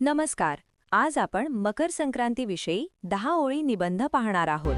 नमस्कार. आज आपण मकर संक्रांतीविषयी दहा ओळी निबंध पाहणार आहोत.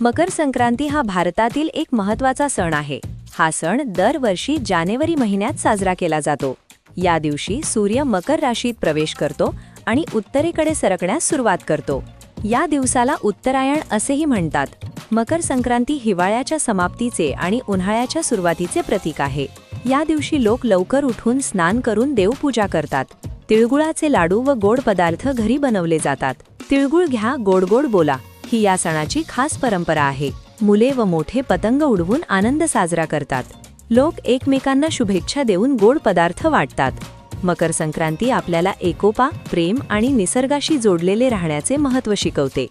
मकर संक्रांती हा भारतातील एक महत्त्वाचा सण आहे. हा सण दरवर्षी जानेवारी महिन्यात साजरा केला जातो. या दिवशी सूर्य मकर राशीत प्रवेश करतो आणि उत्तरेकडे सरकण्यास सुरुवात करतो. या दिवसाला उत्तरायण असेही म्हणतात. मकर संक्रांती हिवाळ्याच्या समाप्तीचे आणि उन्हाळ्याच्या सुरुवातीचे प्रतीक आहे. या दिवशी लोक लवकर उठून स्नान करून देवपूजा करतात. तिळगुळाचे लाडू व गोड पदार्थ घरी बनवले जातात. तिळगुळ घ्या गोड गोड बोला ही या सणाची खास परंपरा आहे. मुले व मोठे पतंग उडवून आनंद साजरा करतात. लोक एकमेकांना शुभेच्छा देऊन गोड पदार्थ वाटतात. मकर संक्रांती आपल्याला एकोपा प्रेम आणि निसर्गाशी जोडलेले राहण्याचे महत्त्व शिकवते.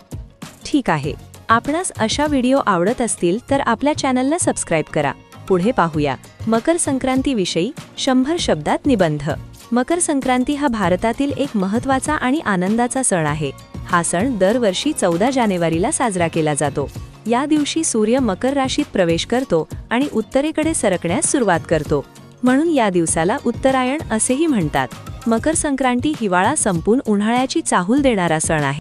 ठीक आहे. आपणास अशा व्हिडिओ आवडत असतील तर आपल्या चॅनलला सबस्क्राईब करा. पुढे पाहूया. मकर संक्रांतीविषयी शंभर शब्दात निबंध. मकर संक्रांती हा भारतातील एक महत्त्वाचा आणि आनंदाचा सण आहे. हा सण दरवर्षी चौदा जानेवारीला साजरा केला जातो. या दिवशी सूर्य मकर राशीत प्रवेश करतो आणि उत्तरेकडे सरकण्यास सुरुवात करतो. म्हणून या दिवसाला उत्तरायण असेही म्हणतात. मकर संक्रांती हिवाळा संपून उन्हाळ्याची चाहूल देणारा सण आहे.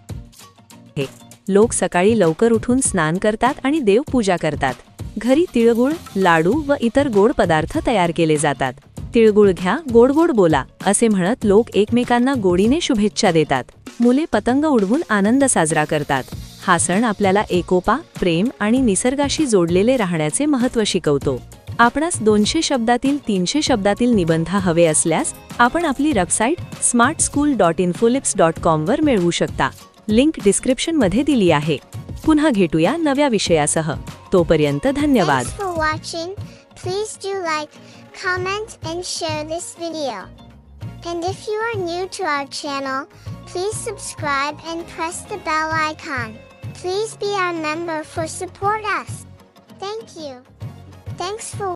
आहे. लोक सकाळी लवकर उठून स्नान करतात आणि देवपूजा करतात. घरी तिळगुळ लाडू व इतर गोड पदार्थ तयार केले जातात. तिळगुळ घ्या गोड गोड बोला असे म्हणत लोक एकमेकांना गोडीने शुभेच्छा देतात. मुले पतंग उडवून आनंद साजरा करतात. हा सण आपल्याला एकोपा प्रेम आणि निसर्गाशी जोडलेले राहण्याचे महत्त्व शिकवतो. आपणास दोनशे शब्दातील तीनशे शब्दातील निबंध हवे असल्यास आपण आपली website smart school dot Infolips dot कॉमवर मिळवू शकता. लिंक डिस्क्रिप्शनमध्ये दिली आहे. पुन्हा भेटूया नव्या विषयासह. तोपर्यंत धन्यवाद Thanks for watching. Please do like, comment, and share this video. And if you are new to our channel, please subscribe and press the bell icon. Please be our member for support us. Thank you. Thanks for